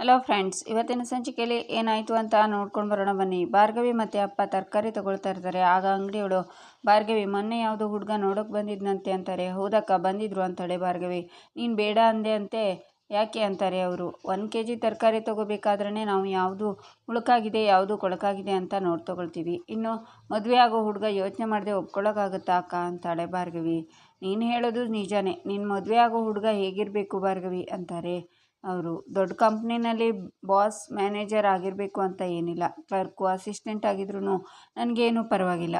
Hello friends, ಇವತ್ತಿನ ಸಂಚಿಕೆಯಲ್ಲಿ ಏನಾಯಿತು ಅಂತ ನೋಡ್ಕೊಂಡು ಬರೋಣ ಬನ್ನಿ. ಭಾರ್ಗವಿ ಮತ್ತು ಅಪ್ಪ ತರಕಾರಿ ತೊಗೊಳ್ತಾ ಇರ್ತಾರೆ. ಆಗ ಅಂಗಡಿಯವಳು ಭಾರ್ಗವಿ, ಮೊನ್ನೆ ಯಾವುದೋ ಹುಡುಗ ನೋಡೋಕೆ ಬಂದಿದ್ದನಂತೆ ಅಂತಾರೆ. ಹೌದಕ್ಕ, ಬಂದಿದ್ರು ಅಂತಾಳೆ ಭಾರ್ಗವಿ. ನೀನು ಬೇಡ ಅಂದೆ ಅಂತೆ, ಯಾಕೆ? ಅಂತಾರೆ ಅವರು. ಒಂದು ಕೆ ಜಿ ತರಕಾರಿ ತೊಗೋಬೇಕಾದ್ರೆ ನಾವು ಯಾವುದು ಹುಳುಕಾಗಿದೆ, ಯಾವುದು ಕೊಳಕಾಗಿದೆ ಅಂತ ನೋಡಿ ತೊಗೊಳ್ತೀವಿ. ಇನ್ನು ಮದುವೆ ಆಗೋ ಹುಡುಗ ಯೋಚನೆ ಮಾಡದೆ ಒಪ್ಕೊಳ್ಳೋಕ್ಕಾಗುತ್ತಾ ಅಕ್ಕ? ಅಂತಾಳೆ ಭಾರ್ಗವಿ. ನೀನು ಹೇಳೋದು ನಿಜಾನೇ. ನೀನು ಮದುವೆ ಆಗೋ ಹುಡುಗ ಹೇಗಿರಬೇಕು ಭಾರ್ಗವಿ? ಅಂತಾರೆ. ಅವರು ದೊಡ್ಡ ಕಂಪ್ನಿನಲ್ಲಿ ಬಾಸ್, ಮ್ಯಾನೇಜರ್ ಆಗಿರಬೇಕು ಅಂತ ಏನಿಲ್ಲ. ಕ್ಲರ್ಕು, ಅಸಿಸ್ಟೆಂಟ್ ಆಗಿದ್ರೂ ನನಗೇನು ಪರವಾಗಿಲ್ಲ.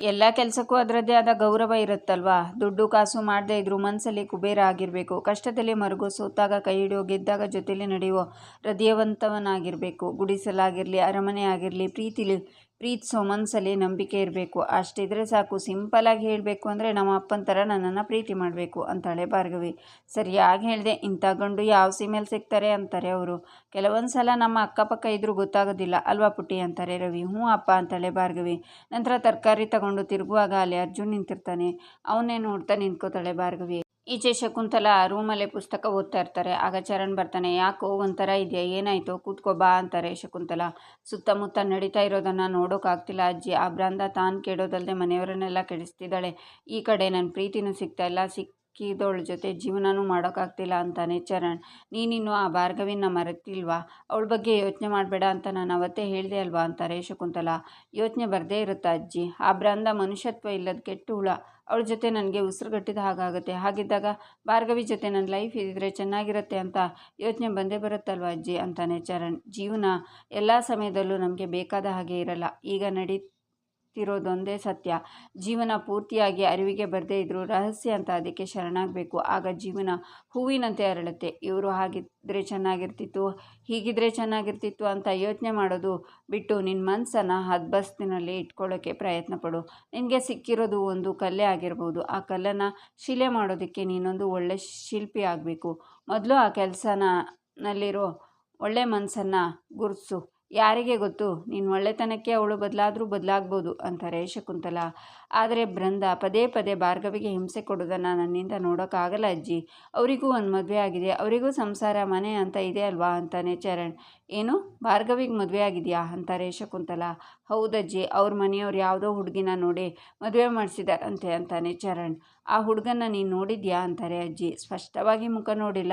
ಎಲ್ಲ ಕೆಲಸಕ್ಕೂ ಅದರದ್ದೇ ಆದ ಗೌರವ ಇರುತ್ತಲ್ವಾ? ದುಡ್ಡು ಕಾಸು ಮಾಡದೇ ಇದ್ರೂ ಮನಸ್ಸಲ್ಲಿ ಕುಬೇರ ಆಗಿರಬೇಕು. ಕಷ್ಟದಲ್ಲಿ ಮರುಗು ಸೋತಾಗ ಕೈ ಹಿಡಿಯೋ, ಗೆದ್ದಾಗ ಜೊತೆಯಲ್ಲಿ ನಡೆಯುವ ಹೃದಯವಂತವನಾಗಿರಬೇಕು. ಗುಡಿಸಲಾಗಿರಲಿ, ಅರಮನೆ ಆಗಿರಲಿ, ಪ್ರೀತಿಲಿ ಪ್ರೀತಿಸೋ ಮನಸ್ಸಲ್ಲಿ ನಂಬಿಕೆ ಇರಬೇಕು. ಅಷ್ಟಿದ್ರೆ ಸಾಕು. ಸಿಂಪಲಾಗಿ ಹೇಳಬೇಕು ಅಂದರೆ ನಮ್ಮ ಅಪ್ಪನ ಥರ ನನ್ನನ್ನು ಪ್ರೀತಿ ಮಾಡಬೇಕು ಅಂತಾಳೆ ಭಾರ್ಗವಿ. ಸರಿಯಾಗಿ ಹೇಳಿದೆ, ಇಂಥ ಗಂಡು ಯಾವ ಸೀಮೆಯಲ್ಲಿ ಸಿಗ್ತಾರೆ ಅಂತಾರೆ ಅವರು. ಕೆಲವೊಂದು ಸಲ ನಮ್ಮ ಅಕ್ಕಪಕ್ಕ ಇದ್ರೂ ಗೊತ್ತಾಗೋದಿಲ್ಲ. ಅಲ್ವಾ ಪುಟ್ಟಿ ಅಂತಾರೆ ರವಿ. ಹ್ಞೂ ಅಪ್ಪ ಅಂತಾಳೆ ಭಾರ್ಗವಿ. ನಂತರ ತರಕಾರಿ ತಗೊಂಡು ತಿರುಗುವಾಗ ಅಲ್ಲಿ ಅರ್ಜುನ್ ನಿಂತಿರ್ತಾನೆ. ಅವನೇ ನೋಡ್ತಾ ನಿಂತ್ಕೋತಾಳೆ ಭಾರ್ಗವಿ. ಈಚೆ ಶಕುಂತಲ ರೂಮಲ್ಲೇ ಪುಸ್ತಕ ಓದ್ತಾ ಇರ್ತಾರೆ. ಆಗ ಚರಣ್ ಬರ್ತಾನೆ, ಯಾಕೋ ಒಂಥರ ಇದೆಯಾ? ಏನಾಯಿತು? ಕೂತ್ಕೋ ಬಾ ಅಂತಾರೆ ಶಕುಂತಲ. ಸುತ್ತಮುತ್ತ ನಡೀತಾ ಇರೋದನ್ನು ನೋಡೋಕ್ಕಾಗ್ತಿಲ್ಲ ಅಜ್ಜಿ, ಆ ಬ್ರಾಂದ ತಾನು ಕೆಡೋದಲ್ಲದೆ ಮನೆಯವರನ್ನೆಲ್ಲ ಕೆಡಿಸ್ತಿದ್ದಾಳೆ. ಈ ಕಡೆ ನನ್ನ ಪ್ರೀತಿನೂ ಸಿಗ್ತಾ ಇಲ್ಲ. ಸಿಕ್ಕಿದವಳ ಜೊತೆ ಜೀವನನೂ ಮಾಡೋಕ್ಕಾಗ್ತಿಲ್ಲ ಅಂತಾನೆ ಚರಣ್. ನೀನಿನ್ನು ಆ ಭಾರ್ಗವಿನ ಮರೆತಿಲ್ವಾ? ಅವಳ ಬಗ್ಗೆ ಯೋಚನೆ ಮಾಡಬೇಡ ಅಂತ ನಾನು ಅವತ್ತೇ ಹೇಳಿದೆ ಅಲ್ವಾ ಅಂತಾರೆ ಶಕುಂತಲ ಯೋಚನೆ ಬರದೇ ಇರುತ್ತಾ ಅಜ್ಜಿ. ಆ ಬ್ರಂದ ಮನುಷ್ಯತ್ವ ಇಲ್ಲದ ಕೆಟ್ಟು ಹುಳ. ಅವಳ ಜೊತೆ ನನಗೆ ಉಸಿರುಗಟ್ಟಿದ ಹಾಗಾಗುತ್ತೆ. ಹಾಗಿದ್ದಾಗ ಭಾರ್ಗವಿ ಜೊತೆ ನನ್ನ ಲೈಫ್ ಇದ್ದರೆ ಚೆನ್ನಾಗಿರುತ್ತೆ ಅಂತ ಯೋಚನೆ ಬಂದೇ ಬರುತ್ತಲ್ವ ಅಜ್ಜಿ? ಅಂತಾನೆ ಚರಣ್. ಜೀವನ ಎಲ್ಲ ಸಮಯದಲ್ಲೂ ನಮಗೆ ಬೇಕಾದ ಹಾಗೆ ಇರಲ್ಲ. ಈಗ ನಡಿ ಇರೋದೊಂದೇ ಸತ್ಯ. ಜೀವನ ಪೂರ್ತಿಯಾಗಿ ಅರಿವಿಗೆ ಬರದೇ ಇದ್ದರೂ ರಹಸ್ಯ ಅಂತ ಅದಕ್ಕೆ ಶರಣಾಗಬೇಕು. ಆಗ ಜೀವನ ಹೂವಿನಂತೆ ಅರಳುತ್ತೆ. ಇವರು ಹಾಗಿದ್ದರೆ ಚೆನ್ನಾಗಿರ್ತಿತ್ತು, ಹೀಗಿದ್ರೆ ಚೆನ್ನಾಗಿರ್ತಿತ್ತು ಅಂತ ಯೋಚನೆ ಮಾಡೋದು ಬಿಟ್ಟು ನಿನ್ನ ಮನಸ್ಸನ್ನು ಹದ್ಬಸ್ತಿನಲ್ಲಿ ಇಟ್ಕೊಳ್ಳೋಕ್ಕೆ ಪ್ರಯತ್ನ ಪಡು. ನಿನಗೆ ಸಿಕ್ಕಿರೋದು ಒಂದು ಕಲ್ಲೆ ಆಗಿರ್ಬೋದು. ಆ ಕಲ್ಲನ್ನು ಶಿಲೆ ಮಾಡೋದಕ್ಕೆ ನೀನೊಂದು ಒಳ್ಳೆ ಶಿಲ್ಪಿ ಆಗಬೇಕು. ಮೊದಲು ಆ ಕೆಲಸನಲ್ಲಿರೋ ಒಳ್ಳೆ ಮನಸ್ಸನ್ನು ಗುರುತಿಸು ಯಾರಿಗೆ ಗೊತ್ತು? ನೀನು ಒಳ್ಳೆತನಕ್ಕೆ ಅವಳು ಬದಲಾದರೂ ಬದಲಾಗ್ಬೋದು ಅಂತಾರೆ ಶಕುಂತಲ. ಆದರೆ ಬೃಂದ ಪದೇ ಪದೇ ಭಾರ್ಗವಿಗೆ ಹಿಂಸೆ ಕೊಡೋದನ್ನು ನನ್ನಿಂದ ನೋಡೋಕ್ಕಾಗಲ್ಲ ಅಜ್ಜಿ. ಅವರಿಗೂ ಒಂದು ಮದುವೆ ಆಗಿದೆ. ಅವರಿಗೂ ಸಂಸಾರ, ಮನೆ ಅಂತ ಇದೆ ಅಲ್ವಾ? ಅಂತಾನೆ ಚರಣ್. ಏನು? ಭಾರ್ಗವಿಗೆ ಮದುವೆ ಆಗಿದೆಯಾ? ಅಂತಾರೆ ಶಕುಂತಲ. ಹೌದಜ್ಜಿ ಅವ್ರ ಮನೆಯವ್ರು ಯಾವುದೋ ಹುಡುಗಿನ ನೋಡಿ ಮದುವೆ ಮಾಡಿಸಿದಾರಂತೆ ಅಂತಾನೆ ಚರಣ್. ಆ ಹುಡುಗನ ನೀನು ನೋಡಿದ್ಯಾ? ಅಂತಾರೆ ಅಜ್ಜಿ. ಸ್ಪಷ್ಟವಾಗಿ ಮುಖ ನೋಡಿಲ್ಲ.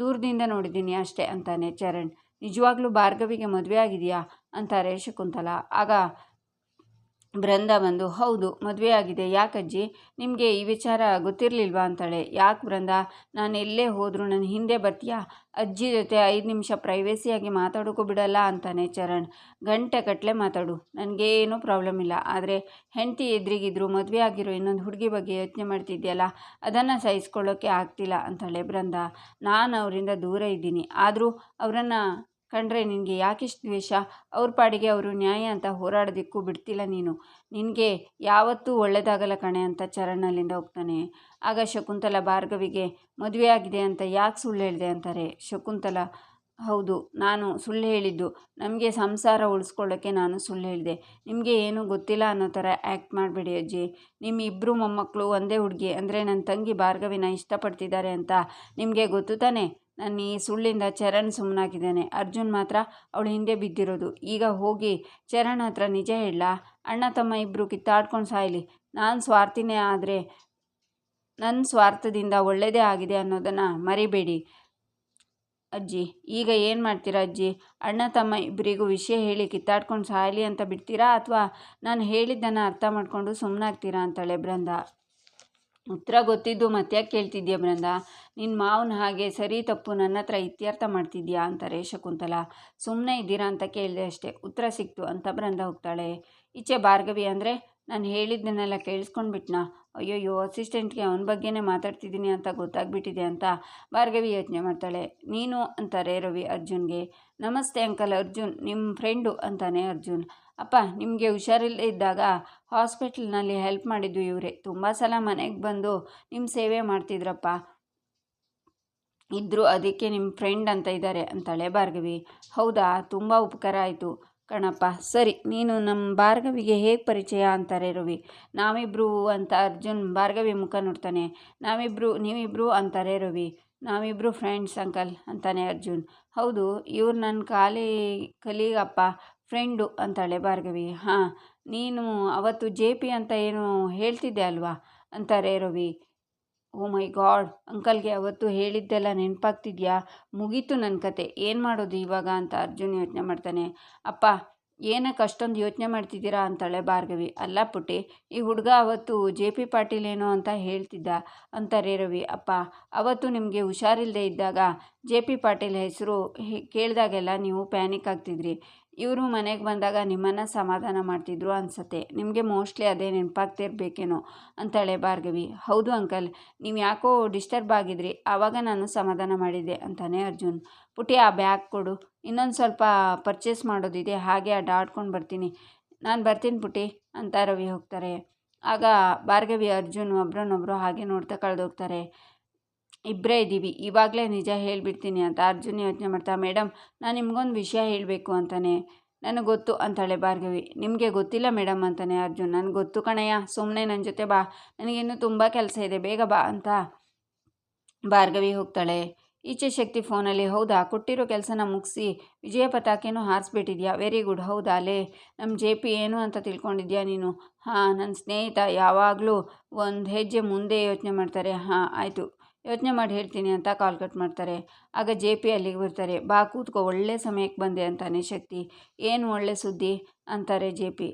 ದೂರದಿಂದ ನೋಡಿದ್ದೀನಿ ಅಷ್ಟೇ ಅಂತಾನೆ ಚರಣ್. ನಿಜವಾಗ್ಲೂ ಭಾರ್ಗವಿಗೆ ಮದುವೆ ಆಗಿದೆಯಾ? ಅಂತಾರೆ ಶಕುಂತಲ. ಆಗ ಬೃಂದ ಬಂದು, ಹೌದು, ಮದುವೆ ಆಗಿದೆ. ಯಾಕಜ್ಜಿ ನಿಮಗೆ ಈ ವಿಚಾರ ಗೊತ್ತಿರಲಿಲ್ವಾ? ಅಂತಾಳೆ. ಯಾಕೆ ಬೃಂದ? ನಾನು ಎಲ್ಲೇ ಹೋದರೂ ನನ್ನ ಹಿಂದೆ ಬರ್ತೀಯಾ? ಅಜ್ಜಿ ಜೊತೆ ಐದು ನಿಮಿಷ ಪ್ರೈವೇಸಿಯಾಗಿ ಮಾತಾಡೋಕ್ಕೂ ಬಿಡಲ್ಲ, ಅಂತಾನೆ ಚರಣ್. ಗಂಟೆ ಕಟ್ಟಲೆ ಮಾತಾಡು. ನನಗೇನೂ ಪ್ರಾಬ್ಲಮ್ ಇಲ್ಲ. ಆದರೆ ಹೆಂಡತಿ ಎದುರಿಗಿದ್ರು ಮದುವೆ ಆಗಿರೋ ಇನ್ನೊಂದು ಹುಡುಗಿ ಬಗ್ಗೆ ಯೋಚನೆ ಮಾಡ್ತಿದ್ಯಲ್ಲ, ಅದನ್ನು ಸಹಿಸ್ಕೊಳ್ಳೋಕ್ಕೆ ಆಗ್ತಿಲ್ಲ, ಅಂತಾಳೆ ಬೃಂದ. ನಾನು ಅವರಿಂದ ದೂರ ಇದ್ದೀನಿ. ಆದರೂ ಅವರನ್ನು ಕಂಡ್ರೆ ನಿನಗೆ ಯಾಕಿಷ್ಟು ದ್ವೇಷ? ಅವ್ರ ಪಾಡಿಗೆ ಅವರು ನ್ಯಾಯ ಅಂತ ಹೋರಾಡೋದಕ್ಕೂ ಬಿಡ್ತಿಲ್ಲ ನೀನು. ನಿನಗೆ ಯಾವತ್ತೂ ಒಳ್ಳೆಯದಾಗಲ್ಲ ಕಣೆ ಅಂತ ಚರಣ್ ಅಲ್ಲಿಂದ ಹೋಗ್ತಾನೆ. ಆಗ ಶಕುಂತಲ ಭಾರ್ಗವಿಗೆ, ಮದುವೆ ಆಗಿದೆ ಅಂತ ಯಾಕೆ ಸುಳ್ಳು ಹೇಳಿದೆ? ಅಂತಾರೆ ಶಕುಂತಲ. ಹೌದು, ನಾನು ಸುಳ್ಳು ಹೇಳಿದ್ದು. ನಮಗೆ ಸಂಸಾರ ಉಳಿಸ್ಕೊಳ್ಳೋಕ್ಕೆ ನಾನು ಸುಳ್ಳು ಹೇಳಿದೆ. ನಿಮಗೆ ಏನೂ ಗೊತ್ತಿಲ್ಲ ಅನ್ನೋ ಥರ ಆ್ಯಕ್ಟ್ ಮಾಡಬೇಡಿ ಅಜ್ಜಿ. ನಿಮ್ಮ ಇಬ್ಬರು ಮೊಮ್ಮಕ್ಕಳು ಒಂದೇ ಹುಡುಗಿ, ಅಂದರೆ ನನ್ನ ತಂಗಿ ಭಾರ್ಗವಿನ ಇಷ್ಟಪಡ್ತಿದ್ದಾರೆ ಅಂತ ನಿಮಗೆ ಗೊತ್ತು ತಾನೇ? ನನ್ನ ಈ ಸುಳ್ಳಿಂದ ಚರಣ್ ಸುಮ್ಮನಾಗಿದ್ದಾನೆ ಅರ್ಜುನ್ ಮಾತ್ರ ಅವಳು ಹಿಂದೆ ಬಿದ್ದಿರೋದು. ಈಗ ಹೋಗಿ ಚರಣ್ ಹತ್ರ ನಿಜ ಹೇಳ. ಅಣ್ಣ ತಮ್ಮ ಇಬ್ಬರು ಕಿತ್ತಾಡ್ಕೊಂಡು ಸಾಯಲಿ. ನಾನು ಸ್ವಾರ್ಥಿನೇ ಆದರೆ ನನ್ನ ಸ್ವಾರ್ಥದಿಂದ ಒಳ್ಳೆಯದೇ ಆಗಿದೆ ಅನ್ನೋದನ್ನು ಮರಿಬೇಡಿ. ಅಜ್ಜಿ, ಈಗ ಏನು ಮಾಡ್ತೀರಾ ಅಜ್ಜಿ? ಅಣ್ಣ ತಮ್ಮ ಇಬ್ಬರಿಗೂ ವಿಷಯ ಹೇಳಿ ಕಿತ್ತಾಡ್ಕೊಂಡು ಸಾಯಲಿ ಅಂತ ಬಿಡ್ತೀರಾ ಅಥವಾ ನಾನು ಹೇಳಿದ್ದನ್ನು ಅರ್ಥ ಮಾಡಿಕೊಂಡು ಸುಮ್ಮನಾಗ್ತೀರಾ ಅಂತಾಳೆ ಬೃಂದ. ಉತ್ತರ ಗೊತ್ತಿದ್ದು ಮತ್ತ್ಯಾಕೆ ಕೇಳ್ತಿದ್ಯಾ ಬೃಂದ? ನಿನ್ನ ಮಾವನ ಹಾಗೆ ಸರಿ ತಪ್ಪು ನನ್ನ ಹತ್ರ ಇತ್ಯರ್ಥ ಮಾಡ್ತಿದ್ಯಾ ಅಂತಾರೆ ಶಕುಂತಲ. ಸುಮ್ಮನೆ ಇದ್ದೀರಾ ಅಂತ ಕೇಳಿದೆ ಅಷ್ಟೇ. ಉತ್ತರ ಸಿಕ್ತು ಅಂತ ಬೃಂದ ಹೋಗ್ತಾಳೆ. ಈಚೆ ಭಾರ್ಗವಿ ಅಂದರೆ ನಾನು ಹೇಳಿದ್ದನ್ನೆಲ್ಲ ಕೇಳಿಸ್ಕೊಂಡ್ಬಿಟ್ನಾ? ಅಯ್ಯೋ ಅಸಿಸ್ಟೆಂಟ್ಗೆ ಅವನ ಬಗ್ಗೆನೇ ಮಾತಾಡ್ತಿದ್ದೀನಿ ಅಂತ ಗೊತ್ತಾಗ್ಬಿಟ್ಟಿದೆ ಅಂತ ಭಾರ್ಗವಿ ಯೋಚನೆ ಮಾಡ್ತಾಳೆ. ನೀನು ಅಂತಾರೆ ರವಿ ಅರ್ಜುನ್ಗೆ. ನಮಸ್ತೆ ಅಂಕಲ್ ಅರ್ಜುನ್ ನಿಮ್ಮ ಫ್ರೆಂಡು ಅಂತಾನೆ ಅರ್ಜುನ್. ಅಪ್ಪ, ನಿಮಗೆ ಹುಷಾರಿಲ್ಲ ಇದ್ದಾಗ ಹಾಸ್ಪಿಟ್ಲ್ನಲ್ಲಿ ಹೆಲ್ಪ್ ಮಾಡಿದ್ದು ಇವರೇ. ತುಂಬ ಸಲ ಮನೆಗೆ ಬಂದು ನಿಮ್ಮ ಸೇವೆ ಮಾಡ್ತಿದ್ರಪ್ಪ. ಇದ್ದರು ಅದಕ್ಕೆ ನಿಮ್ಮ ಫ್ರೆಂಡ್ ಅಂತ ಇದ್ದಾರೆ ಅಂತಾಳೆ ಭಾರ್ಗವಿ. ಹೌದಾ? ತುಂಬ ಉಪಕಾರ ಆಯಿತು. ಕಣಪ್ಪ, ಸರಿ, ನೀನು ನಮ್ಮ ಭಾರ್ಗವಿಗೆ ಹೇಗೆ ಪರಿಚಯ ಅಂತಾರೆ ರವಿ. ನಾವಿಬ್ರು ಅಂತ ಅರ್ಜುನ್ ಭಾರ್ಗವಿ ಮುಖ ನೋಡ್ತಾನೆ. ನಾವಿಬ್ರು, ನೀವಿಬ್ರು ಅಂತಾರೆ ರವಿ. ನಾವಿಬ್ರು ಫ್ರೆಂಡ್ಸ್ ಅಂಕಲ್ ಅಂತಾನೆ ಅರ್ಜುನ್. ಹೌದು, ಇವ್ರು ನನ್ನ ಕಾಲಿ, ಕಲೀಗಪ್ಪ ಫ್ರೆಂಡು ಅಂತಾಳೆ ಭಾರ್ಗವಿ. ಹಾಂ, ನೀನು ಅವತ್ತು ಜೆ ಪಿ ಅಂತ ಏನು ಹೇಳ್ತಿದ್ದೆ ಅಲ್ವಾ? ಅಂತಾರೆ ರವಿ. ಓ ಮೈ ಗಾಡ್, ಅಂಕಲ್ಗೆ ಅವತ್ತು ಹೇಳಿದ್ದೆಲ್ಲ ನೆನಪಾಗ್ತಿದ್ಯಾ? ಮುಗೀತು ನನ್ನ ಕತೆ, ಏನು ಮಾಡೋದು ಇವಾಗ ಅಂತ ಅರ್ಜುನ್ ಯೋಚನೆ ಮಾಡ್ತಾನೆ. ಅಪ್ಪ ಏನಕ್ಕೆ ಅಷ್ಟೊಂದು ಯೋಚನೆ ಮಾಡ್ತಿದ್ದೀರಾ ಅಂತಾಳೆ ಭಾರ್ಗವಿ. ಅಲ್ಲ ಪುಟ್ಟಿ, ಈ ಹುಡುಗ ಅವತ್ತು ಜೆ ಪಿ ಪಾಟೀಲ್ ಏನೋ ಅಂತ ಹೇಳ್ತಿದ್ದ ಅಂತಾರೆ ರವಿ. ಅಪ್ಪ, ಅವತ್ತು ನಿಮಗೆ ಹುಷಾರಿಲ್ಲದೆ ಇದ್ದಾಗ ಜೆ ಪಿ ಪಾಟೀಲ್ ಹೆಸರು ಕೇಳಿದಾಗೆಲ್ಲ ನೀವು ಪ್ಯಾನಿಕ್ ಆಗ್ತಿದ್ರಿ. ಇವರು ಮನೆಗೆ ಬಂದಾಗ ನಿಮ್ಮನ್ನು ಸಮಾಧಾನ ಮಾಡ್ತಿದ್ರು ಅನಿಸತ್ತೆ. ನಿಮಗೆ ಮೋಸ್ಟ್ಲಿ ಅದೇ ನೆನಪಾಗ್ತಿರ್ಬೇಕೇನೋ ಅಂತಾಳೆ ಭಾರ್ಗವಿ. ಹೌದು ಅಂಕಲ್, ನೀವು ಯಾಕೋ ಡಿಸ್ಟರ್ಬ್ ಆಗಿದ್ರಿ, ಆವಾಗ ನಾನು ಸಮಾಧಾನ ಮಾಡಿದ್ದೆ ಅಂತಾನೆ ಅರ್ಜುನ್. ಪುಟಿ ಆ ಬ್ಯಾಗ್ ಕೊಡು. ಇನ್ನೊಂದು ಸ್ವಲ್ಪ ಪರ್ಚೇಸ್ ಮಾಡೋದಿದೆ, ಹಾಗೆ ಅಡ್ಡಾಡ್ಕೊಂಡು ಬರ್ತೀನಿ. ನಾನು ಬರ್ತೀನಿ ಪುಟಿ ಅಂತ ರವಿ ಹೋಗ್ತಾರೆ. ಆಗ ಭಾರ್ಗವಿ, ಅರ್ಜುನ್ ಒಬ್ರನ್ನೊಬ್ರು ಹಾಗೆ ನೋಡ್ತಾ ಕಳೆದೋಗ್ತಾರೆ. ಇಬ್ಬರೇ ಇದ್ದೀವಿ. ಇವಾಗಲೇ ನಿಜ ಹೇಳಿಬಿಡ್ತೀನಿ ಅಂತ ಅರ್ಜುನ್ ಯೋಚನೆ ಮಾಡ್ತಾ ಮೇಡಮ್ ನಾನು ನಿಮಗೊಂದು ವಿಷಯ ಹೇಳಬೇಕು ಅಂತಾನೆ. ನನಗೆ ಗೊತ್ತು ಅಂತಾಳೆ ಭಾರ್ಗವಿ. ನಿಮಗೆ ಗೊತ್ತಿಲ್ಲ ಮೇಡಮ್ ಅಂತಾನೆ ಅರ್ಜುನ್. ನನಗೆ ಗೊತ್ತು ಕಣಯ್ಯ. ಸುಮ್ಮನೆ ನನ್ನ ಜೊತೆ ಬಾ. ನನಗಿನ್ನೂ ತುಂಬ ಕೆಲಸ ಇದೆ. ಬೇಗ ಬಾ ಅಂತ ಭಾರ್ಗವಿ ಹೋಗ್ತಾಳೆ. ಈಚೆ ಶಕ್ತಿ ಫೋನಲ್ಲಿ, ಹೌದಾ? ಕೊಟ್ಟಿರೋ ಕೆಲಸನ ಮುಗಿಸಿ. ವಿಜಯ ಪತಾಕೆನೂ ಹಾರಿಸ್ಬಿಟ್ಟಿದ್ಯಾ? Very good. ಹೌದಾ? ಅಲ್ಲೇ ನಮ್ಮ ಜೆ ಪಿ ಏನು ಅಂತ ತಿಳ್ಕೊಂಡಿದ್ಯಾ ನೀನು? ಹಾಂ ನನ್ನ ಸ್ನೇಹಿತ ಯಾವಾಗಲೂ ಒಂದು ಹೆಜ್ಜೆ ಮುಂದೆ ಯೋಚನೆ ಮಾಡ್ತಾರೆ. ಹಾಂ, ಆಯಿತು. ಯೋಚನೆ ಮಾಡಿ ಹೇಳ್ತೀನಿ ಅಂತ ಕಾಲ್ ಕಟ್ ಮಾಡ್ತಾರೆ. ಆಗ ಜೆ ಪಿ ಅಲ್ಲಿಗೆ ಬರ್ತಾರೆ. ಬಾ ಕೂತ್ಕೋ, ಒಳ್ಳೆ ಸಮಯಕ್ಕೆ ಬಂದೆ ಅಂತಾನೆ ಶಕ್ತಿ. ಏನು ಒಳ್ಳೆ ಸುದ್ದಿ? ಅಂತಾರೆ ಜೆ ಪಿ.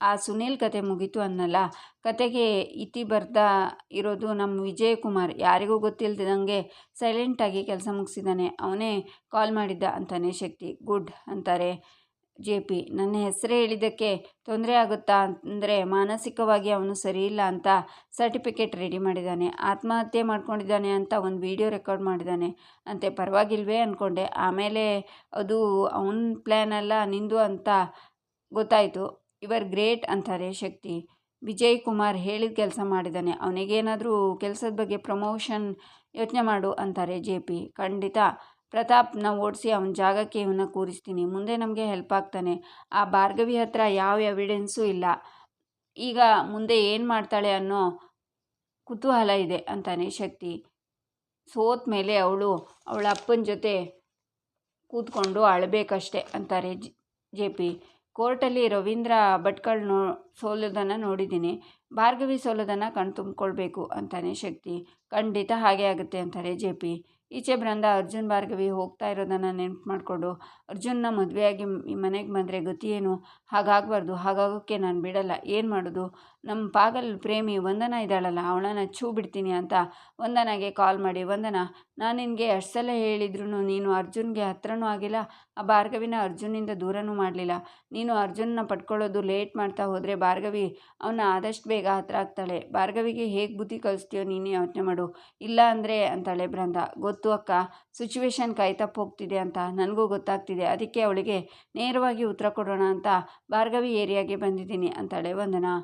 ಆ ಸುನೀಲ್ ಕತೆ ಮುಗೀತು ಅನ್ನಲ್ಲ. ಕತೆಗೆ ಇತಿ ಬರ್ತಾ ಇರೋದು ನಮ್ಮ ವಿಜಯ್ ಕುಮಾರ್ ಯಾರಿಗೂ ಗೊತ್ತಿಲ್ಲದಂಗೆ ಸೈಲೆಂಟಾಗಿ ಕೆಲಸ ಮುಗಿಸಿದ್ದಾನೆ ಅವನೇ ಕಾಲ್ ಮಾಡಿದ್ದ ಅಂತಾನೆ ಶಕ್ತಿ. ಗುಡ್, ಅಂತಾರೆ. ಜೆ ಪಿ, ನನ್ನ ಹೆಸರೇ ಹೇಳಿದ್ದಕ್ಕೆ ತೊಂದರೆ ಆಗುತ್ತಾ ಅಂದರೆ ಮಾನಸಿಕವಾಗಿ ಅವನು ಸರಿಯಿಲ್ಲ ಅಂತ ಸರ್ಟಿಫಿಕೇಟ್ ರೆಡಿ ಮಾಡಿದ್ದಾನೆ. ಆತ್ಮಹತ್ಯೆ ಮಾಡ್ಕೊಂಡಿದ್ದಾನೆ ಅಂತ ಒಂದು ವಿಡಿಯೋ ರೆಕಾರ್ಡ್ ಮಾಡಿದ್ದಾನೆ. ಅಂತೆ ಪರವಾಗಿಲ್ವೇ ಅಂದ್ಕೊಂಡೆ ಆಮೇಲೆ ಅದು ಅವನ ಪ್ಲ್ಯಾನ್ ಅಲ್ಲ, ನಿಂದು ಅಂತ ಗೊತ್ತಾಯಿತು. ಇವರ್ ಗ್ರೇಟ್ ಅಂತಾರೆ ಶಕ್ತಿ. ವಿಜಯ್ ಕುಮಾರ್ ಹೇಳಿದ ಕೆಲಸ ಮಾಡಿದ್ದಾನೆ. ಅವನಿಗೇನಾದರೂ ಕೆಲಸದ ಬಗ್ಗೆ ಪ್ರಮೋಷನ್ ಯೋಚನೆ ಮಾಡು ಅಂತಾರೆ ಜೆ ಪಿ. ಖಂಡಿತ ಪ್ರತಾಪ್ನ ಓಡಿಸಿ ಅವನ ಜಾಗಕ್ಕೆ ಇವನ್ನ ಕೂರಿಸ್ತೀನಿ. ಮುಂದೆ ನಮಗೆ ಹೆಲ್ಪ್ ಆಗ್ತಾನೆ. ಆ ಭಾರ್ಗವಿ ಹತ್ರ ಯಾವ ಎವಿಡೆನ್ಸೂ ಇಲ್ಲ. ಈಗ ಮುಂದೆ ಏನು ಮಾಡ್ತಾಳೆ ಅನ್ನೋ ಕುತೂಹಲ ಇದೆ ಅಂತಾನೆ ಶಕ್ತಿ. ಸೋತ ಮೇಲೆ ಅವಳು ಅವಳ ಅಪ್ಪನ ಜೊತೆ ಕೂತ್ಕೊಂಡು ಅಳಬೇಕಷ್ಟೆ ಅಂತಾರೆ ಜೆ ಪಿ. ಕೋರ್ಟಲ್ಲಿ ರವೀಂದ್ರ ಭಟ್ಕಳ್ ನೋ, ಸೋಲೋದನ್ನು ನೋಡಿದ್ದೀನಿ. ಭಾರ್ಗವಿ ಸೋಲೋದನ್ನು ಕಣ್ ತುಂಬಿಕೊಳ್ಬೇಕು ಅಂತಾನೆ ಶಕ್ತಿ. ಖಂಡಿತ ಹಾಗೆ ಆಗುತ್ತೆ ಅಂತಾರೆ ಜೆ ಪಿ. ಈಚೆ ಬೃಂದ ಅರ್ಜುನ್ ಭಾರ್ಗವಿ ಹೋಗ್ತಾ ಇರೋದನ್ನು ನೆನಪು ಮಾಡಿಕೊಂಡು, ಅರ್ಜುನ್ನ ಮದುವೆಯಾಗಿ ಈ ಮನೆಗೆ ಬಂದರೆ ಗತಿ ಏನು? ಹಾಗಾಗಬಾರ್ದು ಹಾಗಾಗೋಕ್ಕೆ ನಾನು ಬಿಡಲ್ಲ. ಏನು ಮಾಡೋದು? ನಮ್ಮ ಪಾಗಲ್ ಪ್ರೇಮಿ ವಂದನ ಇದ್ದಾಳಲ್ಲ, ಅವಳನ್ನ ಛೂ ಬಿಡ್ತೀನಿ ಅಂತ ವಂದನಾಗೆ ಕಾಲ್ ಮಾಡಿ, ವಂದನ, ನಾನು ನಿನಗೆ ಎಷ್ಟು ಸಲ ಹೇಳಿದ್ರು ನೀನು ಅರ್ಜುನ್ಗೆ ಹತ್ರನೂ ಆಗಿಲ್ಲ, ಆ ಭಾರ್ಗವಿನ ಅರ್ಜುನಿಂದ ದೂರನೂ ಮಾಡಲಿಲ್ಲ. ನೀನು ಅರ್ಜುನ್ನ ಪಡ್ಕೊಳ್ಳೋದು ಲೇಟ್ ಮಾಡ್ತಾ ಹೋದರೆ ಭಾರ್ಗವಿ ಅವನ್ನ ಆದಷ್ಟು ಬೇಗ ಹತ್ರ ಆಗ್ತಾಳೆ. ಭಾರ್ಗವಿಗೆ ಹೇಗೆ ಬುದ್ಧಿ ಕಲಿಸ್ತೀಯೋ ನೀನೇ ಯೋಚನೆ ಮಾಡು. ಇಲ್ಲ ಅಂದರೆ ಅಂತಾಳೆ ಬೃಂದ. ಗೊತ್ತು ಅಕ್ಕ ಸಿಚುವೇಶನ್ ಕೈ ಹೋಗ್ತಿದೆ ಅಂತ ನನಗೂ ಗೊತ್ತಾಗ್ತಿದೆ. ಅದಕ್ಕೆ ಅವಳಿಗೆ ನೇರವಾಗಿ ಉತ್ತರ ಕೊಡೋಣ ಅಂತ ಭಾರ್ಗವಿ ಏರಿಯಾಗೆ ಬಂದಿದ್ದೀನಿ ಅಂತಾಳೆ ವಂದನಾ.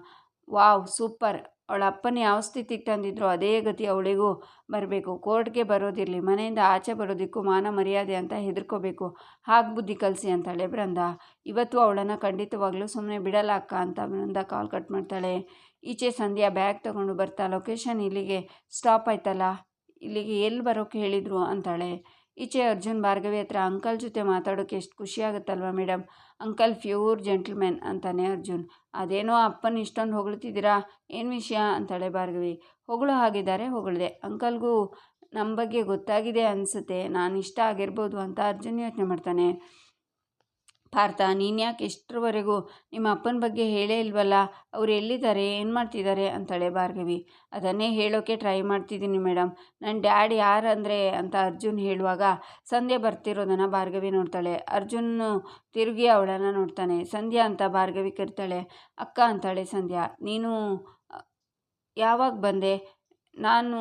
Wow, super. ಅವಳ ಅಪ್ಪನ ಯಾವ ಸ್ಥಿತಿಗೆ ತಂದಿದ್ರು ಅದೇ ಗತಿ ಅವಳಿಗೂ ಬರಬೇಕು. ಕೋರ್ಟ್ಗೆ ಬರೋದಿರಲಿ, ಮನೆಯಿಂದ ಆಚೆ ಬರೋದಕ್ಕೂ ಮಾನ ಮರ್ಯಾದೆ ಅಂತ ಹೆದರ್ಕೋಬೇಕು. ಹಾಗೆ ಬುದ್ಧಿ ಕಲಿಸಿ ಅಂತಾಳೆ ಬೃಂದ ಇವತ್ತು ಅವಳನ್ನು ಖಂಡಿತವಾಗ್ಲೂ ಸುಮ್ಮನೆ ಬಿಡಲ್ಲ, ಅಕ್ಕ ಅಂತ ಬೃಂದ ಕಾಲ್ ಕಟ್ ಮಾಡ್ತಾಳೆ. ಈಚೆ ಸಂಧ್ಯಾ ಬ್ಯಾಗ್ ತಗೊಂಡು ಬರ್ತಾ, ಲೊಕೇಶನ್ ಇಲ್ಲಿಗೆ ಸ್ಟಾಪ್ ಆಯ್ತಲ್ಲ? ಇಲ್ಲಿಗೆ ಎಲ್ಲಿ ಬರೋಕ್ಕೆ ಹೇಳಿದರು? ಅಂತಾಳೆ. ಈಚೆ ಅರ್ಜುನ್ ಭಾರ್ಗವಿ ಹತ್ರ ಅಂಕಲ್ ಜೊತೆ ಮಾತಾಡೋಕ್ಕೆ ಎಷ್ಟು ಖುಷಿ ಆಗುತ್ತಲ್ವ ಮೇಡಮ್ ಅಂಕಲ್ ಪ್ಯೂರ್ ಜೆಂಟ್ಲ್ಮ್ಯಾನ್ ಅಂತಾನೆ ಅರ್ಜುನ್. ಅದೇನೋ ಅಪ್ಪನ ಇಷ್ಟೊಂದು ಹೊಗಳ್ತಿದ್ದೀರಾ? ಏನು ವಿಷಯ? ಅಂತಾಳೆ ಭಾರ್ಗವಿ. ಹೊಗಳು ಹಾಗಿದ್ದಾರೆ, ಹೊಗಳಿದೆ. ಅಂಕಲ್ಗೂ ನಮ್ಮ ಬಗ್ಗೆ ಗೊತ್ತಾಗಿದೆ ಅನಿಸುತ್ತೆ. ನಾನು ಇಷ್ಟ ಆಗಿರ್ಬೋದು ಅಂತ ಅರ್ಜುನ್ ಯೋಚನೆ ಮಾಡ್ತಾನೆ. ಪಾರ್ಥ, ನೀನು ಯಾಕೆ ಎಷ್ಟರವರೆಗೂ ನಿಮ್ಮ ಅಪ್ಪನ ಬಗ್ಗೆ ಹೇಳೇ ಇಲ್ವಲ್ಲ? ಅವ್ರು ಎಲ್ಲಿದ್ದಾರೆ? ಏನು ಮಾಡ್ತಿದ್ದಾರೆ? ಅಂತಾಳೆ ಭಾರ್ಗವಿ. ಅದನ್ನೇ ಹೇಳೋಕ್ಕೆ ಟ್ರೈ ಮಾಡ್ತಿದ್ದೀನಿ ಮೇಡಮ್ ನನ್ನ ಡ್ಯಾಡ್ ಯಾರಂದರೆ ಅಂತ ಅರ್ಜುನ್ ಹೇಳುವಾಗ ಸಂಧ್ಯಾ ಬರ್ತಿರೋದನ್ನು ಭಾರ್ಗವಿ ನೋಡ್ತಾಳೆ. ಅರ್ಜುನ್ ತಿರುಗಿ ಅವಳನ್ನು ನೋಡ್ತಾನೆ. ಸಂಧ್ಯಾ ಅಂತ ಭಾರ್ಗವಿ ಕರಿತಾಳೆ. ಅಕ್ಕ ಅಂತಾಳೆ ಸಂಧ್ಯಾ. ನೀನು ಯಾವಾಗ ಬಂದೆ? ನಾನು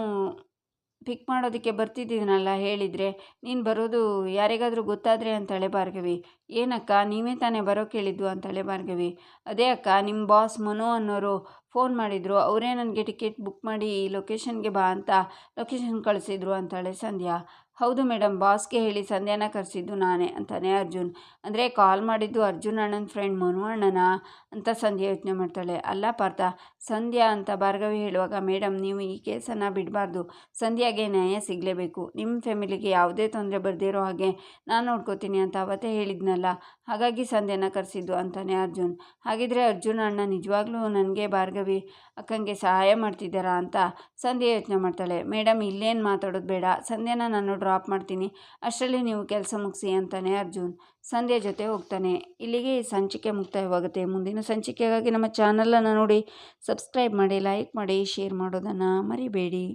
ಪಿಕ್ ಮಾಡೋದಕ್ಕೆ ಬರ್ತಿದ್ದೀನಲ್ಲ ಹೇಳಿದರೆ, ನೀನು ಬರೋದು ಯಾರಿಗಾದರೂ ಗೊತ್ತಾದರೆ ಅಂತಳೆ ಭಾರ್ಗವಿ. ಏನಕ್ಕ, ನೀವೇ ತಾನೇ ಬರೋ ಕೇಳಿದ್ದು ಅಂತಳೆ ಭಾರ್ಗವಿ. ಅದೇ ಅಕ್ಕ ನಿಮ್ಮ ಬಾಸ್ ಮನು ಅನ್ನೋರು ಫೋನ್ ಮಾಡಿದರು, ಅವರೇ ನನಗೆ ಟಿಕೆಟ್ ಬುಕ್ ಮಾಡಿ ಈ ಲೊಕೇಶನ್ಗೆ ಬಾ ಅಂತ ಲೊಕೇಶನ್ ಕಳಿಸಿದ್ರು ಅಂತಾಳೆ ಸಂಧ್ಯಾ. ಹೌದು ಮೇಡಮ್, ಬಾಸ್ಗೆ ಹೇಳಿ ಸಂಧ್ಯಾನ ಕರೆಸಿದ್ದು ನಾನೇ ಅಂತಾನೆ ಅರ್ಜುನ್. ಅಂದರೆ ಕಾಲ್ ಮಾಡಿದ್ದು ಅರ್ಜುನ್ ಅಣ್ಣನ ಫ್ರೆಂಡ್ ಮನು ಅಣ್ಣನಾ ಅಂತ ಸಂಧ್ಯಾ ಯೋಚನೆ ಮಾಡ್ತಾಳೆ. ಅಲ್ಲ ಪಾರ್ಥ, ಸಂಧ್ಯಾ ಅಂತ ಭಾರ್ಗವಿ ಹೇಳುವಾಗ, ಮೇಡಮ್, ನೀವು ಈ ಕೇಸನ್ನು ಬಿಡಬಾರ್ದು. ಸಂಧ್ಯಾಗೆ ನ್ಯಾಯ ಸಿಗಲೇಬೇಕು. ನಿಮ್ಮ ಫ್ಯಾಮಿಲಿಗೆ ಯಾವುದೇ ತೊಂದರೆ ಬರದೇ ಇರೋ ಹಾಗೆ ನಾನು ನೋಡ್ಕೋತೀನಿ ಅಂತ ಅವತ್ತೇ ಹೇಳಿದ್ನಲ್ಲ. ಹಾಗಾಗಿ ಸಂಧ್ಯಾನ ಕರೆಸಿದ್ದು ಅಂತಾನೆ ಅರ್ಜುನ್. ಹಾಗಿದ್ರೆ ಅರ್ಜುನ್ ಅಣ್ಣ ನಿಜವಾಗ್ಲೂ ನನಗೆ ಭಾರ್ಗವಿ ಅಕ್ಕಂಗೆ ಸಹಾಯ ಮಾಡ್ತಿದ್ದಾರಾ ಅಂತ ಸಂಧ್ಯೆ ಯೋಚನೆ ಮಾಡ್ತಾಳೆ. ಮೇಡಮ್ ಇಲ್ಲೇನು ಮಾತಾಡೋದು ಬೇಡ. ಸಂಧ್ಯಾನ ನಾನು ಡ್ರಾಪ್ ಮಾಡ್ತೀನಿ. ಅಷ್ಟರಲ್ಲಿ ನೀವು ಕೆಲಸ ಮುಗಿಸಿ ಅಂತಾನೆ ಅರ್ಜುನ್. ಸಂಧ್ಯೆ ಜೊತೆ ಹೋಗ್ತಾನೆ. ಇಲ್ಲಿಗೆ ಸಂಚಿಕೆ ಮುಕ್ತಾಯವಾಗುತ್ತೆ. ಮುಂದಿನ ಸಂಚಿಕೆಗಾಗಿ ನಮ್ಮ ಚಾನಲನ್ನು ನೋಡಿ, ಸಬ್ಸ್ಕ್ರೈಬ್ ಮಾಡಿ, ಲೈಕ್ ಮಾಡಿ, ಶೇರ್ ಮಾಡೋದನ್ನು ಮರಿಬೇಡಿ.